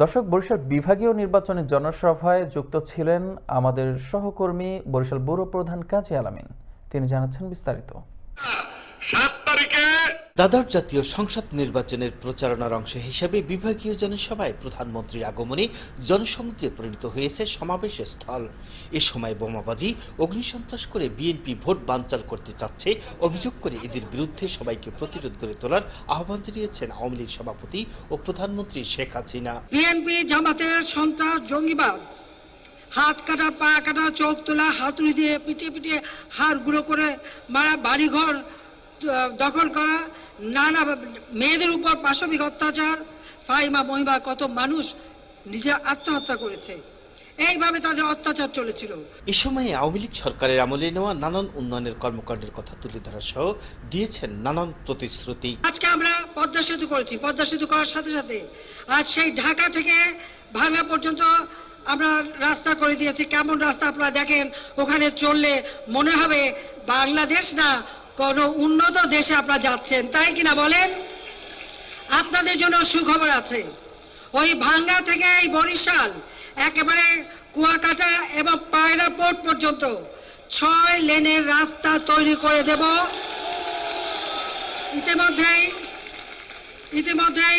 দর্শক, বরিশাল বিভাগীয় নির্বাচনের জনসভায় যুক্ত ছিলেন আমাদের সহকর্মী বরিশাল ব্যুরো প্রধান কাজী আলামিন। তিনি জানাচ্ছেন বিস্তারিত। সাত তারিখে দ্বাদশ জাতীয় সংসদ নির্বাচনের প্রচারণার অংশ হিসেবে বিভাগীয় জনসভায় প্রধানমন্ত্রীর আগমনে জনসমুদ্রে পরিণত হয়েছে সমাবেশ স্থল। এ সময় বোমাবাজি, অগ্নিসন্ত্রাস করে বিএনপি ভোট বানচাল করতে চাচ্ছে, অভিযোগ করে এদের বিরুদ্ধে সবাইকে প্রতিরোধ করে তোলার আহ্বান জানিয়েছেন আওয়ামী লীগ সভাপতি ও প্রধানমন্ত্রী শেখ হাসিনা। বিএনপি জামাতের সন্ত্রাস, জঙ্গিবাদ, হাত কাটা, পা কাটা, চোখ তোলা, হাতুড়ি দিয়ে পিটিয়ে পিটিয়ে হাড় গুঁড়ো করে মারা বাড়িঘর দখল করা নানা মেয়েদের উপর পাশবিক অত্যাচার ফাইমা মহিমা কত মানুষ নিজে আত্মহত্যা করেছে। এইভাবে তাদের অত্যাচার চলেছিল। এ সময় আওয়ামী লীগ সরকারের আমলে নেওয়া নানান উন্নয়নের কর্মকাণ্ডের কথা তুলে ধরা সহ দিয়েছেন নানান প্রতিশ্রুতি। আজকে আমরা পদ্মা সেতু করেছি। পদ্মা সেতু করার সাথে সাথে আজ সেই ঢাকা থেকে ভাঙ্গা পর্যন্ত আমরা রাস্তা করে দিয়েছি। কেমন রাস্তা আপনারা দেখেন ওখানে চললে মনে হবে বাংলাদেশ না কোনো উন্নত দেশে আপনারা যাচ্ছেন, তাই কিনা বলেন? আপনাদের জন্য সুখবর আছে। ওই ভাঙ্গা থেকে এই বরিশাল, একেবারে কুয়াকাটা এবং পায়রা পোর্ট পর্যন্ত ছয় লেনের রাস্তা তৈরি করে দেব। ইতিমধ্যেই ইতিমধ্যেই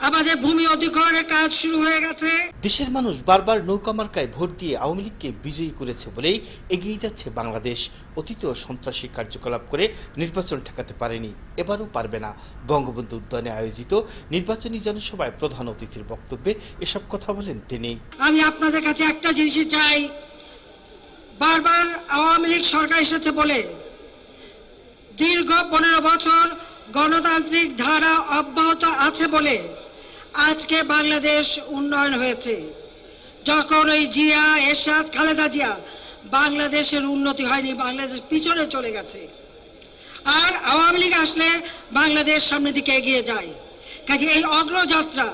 আমাদের ভূমি অধিগ্রহণের কাজ শুরু হয়ে গেছে। দেশের মানুষ বারবার নৌকা মার্কায় ভোট দিয়ে আওয়ামী লীগকে বিজয়ী করেছে বলেই এগিয়ে যাচ্ছে বাংলাদেশ। অতীতেও সন্ত্রাসী কার্যকলাপ করে নির্বাচন ঠেকাতে পারেনি এবারও পারবে না। বঙ্গবন্ধু উদ্যানে আয়োজিত নির্বাচনী জনসভায় প্রধান অতিথির বক্তব্যে এসব কথা বলেন তিনি। আমি আপনাদের কাছে একটা জিনিসই চাই। বারবার আওয়ামী লীগ সরকার এসেছে বলে দীর্ঘ পনেরো বছর গণতান্ত্রিক ধারা অব্যাহত আছে বলে আজকে বাংলাদেশ উন্নয়ন হয়েছে। যখন ওই জিয়া, এরশাদ, খালেদা জিয়া বাংলাদেশের উন্নতি হয়নি বাংলাদেশ পিছনে চলে গেছে। আর আওয়ামী লীগ আসলে বাংলাদেশ সামনের দিকে এগিয়ে যায়। কাজে এই অগ্রযাত্রা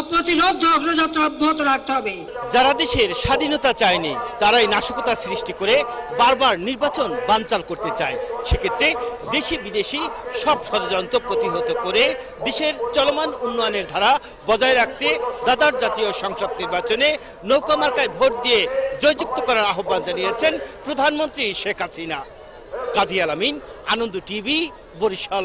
অপ্রতিরোধ অগ্রযাত্রা রাখতে হবে। যারা দেশের স্বাধীনতা চায়নি, তারাই নাশকতা সৃষ্টি করে বারবার নির্বাচন বানচাল করতে চায়। সেক্ষেত্রে দেশি বিদেশি সব ষড়যন্ত্র প্রতিহত করে দেশের চলমান উন্নয়নের ধারা বজায় রাখতে দাদার জাতীয় সংসদ নির্বাচনে নৌকা মার্কায় ভোট দিয়ে জয়যুক্ত করার আহ্বান জানিয়েছেন প্রধানমন্ত্রী শেখ হাসিনা। কাজী আলামিন, আনন্দ টিভি, বরিশাল।